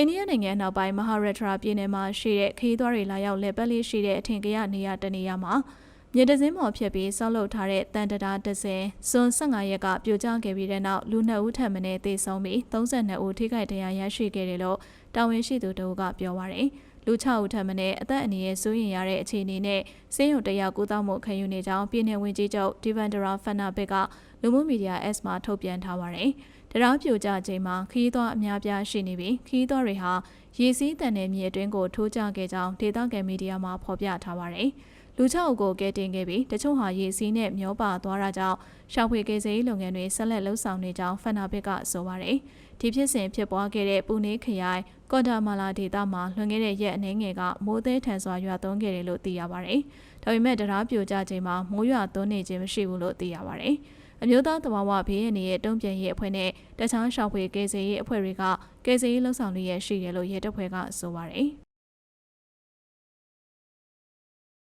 အိန္ဒိယနိုင်ငံနောက်ပိုင်းမဟာရထရာပြည်နယ်မှာရှိတဲ့ခရီးသွားတွေလာရောက်လက်ပတ်လေးရှိတဲ့အထင်ကရနေရာတနေရာမှာမြေတစင်းမော်ဖြစ်ပြီးဆောက်လုပ်ထားတဲ့တန်တရာတစ်စင်ဇွန်15ရက်ကပြိုကျခဲ့ပြီးတဲ့နောက်လူနှစ်ဦးထပ်မံသေဆုံးပြီး32ဦးထိခိုက်ဒဏ်ရာရရှိခဲ့တယ်လို့တာဝန်ရှိသူတို့ကပြောပါရယ် လူ6ဦးထပ်မံအသက်အန္တရာယ်စိုးရင်ရတဲ့အခြေအနေနဲ့စေယုံတရာကူတောက်မှုခံယူနေကြောင်းပြည်내ဝင်ကြီးချုပ်ဒီဗန်ဒရာဖန်နာဘက်ကလူမှုမီဒီယာ S မှာထုတ်ပြန်ထားပါရယ်တရားပြိုကျချိန်မှာခီးသွားအများပြားရှိနေပြီးခီးသွားတွေဟာရေစည်းတန်တဲ့မြေအတွင်းကိုထိုးကျခဲ့ကြောင်းဒေသခံမီဒီယာမှာဖော်ပြထားပါတယ်။ လူ6အုပ်ကိုကဲတင်ခဲ့ပြီးတချို့ဟာရေစည်းနဲ့မျောပါသွားတာကြောင့်ရှောက်ဖွေကေစေးလုပ်ငန်းတွေဆက်လက်လှုပ်ဆောင်နေကြောင်းဖန်နာဘစ်ကဆိုပါတယ်။ဒီဖြစ်စဉ်ဖြစ်ပွားခဲ့တဲ့ပူနေခရိုင်ကော်တာမာလာဒေသမှာလွန်ခဲ့တဲ့ရက်အနည်းငယ်ကမိုးသေးထန်စွာရွာသွန်းခဲ့တယ်လို့သိရပါတယ်။ဒါပေမဲ့တရားပြိုကျချိန်မှာမိုးရွာသွန်းနေခြင်းမရှိဘူးလို့သိရပါတယ်။အမျိုးသားသဘာဝဘေးရန်ရဲ့တုံ့ပြန်ရေးအဖွဲ့နဲ့တခြားရှောက်ဖွေကယ်ဆယ်ရေးအဖွဲ့တွေကကယ်ဆယ်ရေးလှုပ်ဆောင်လျက်ရှိတယ်လို့ရဲတပ်ဖွဲ့ကဆိုပါတယ်။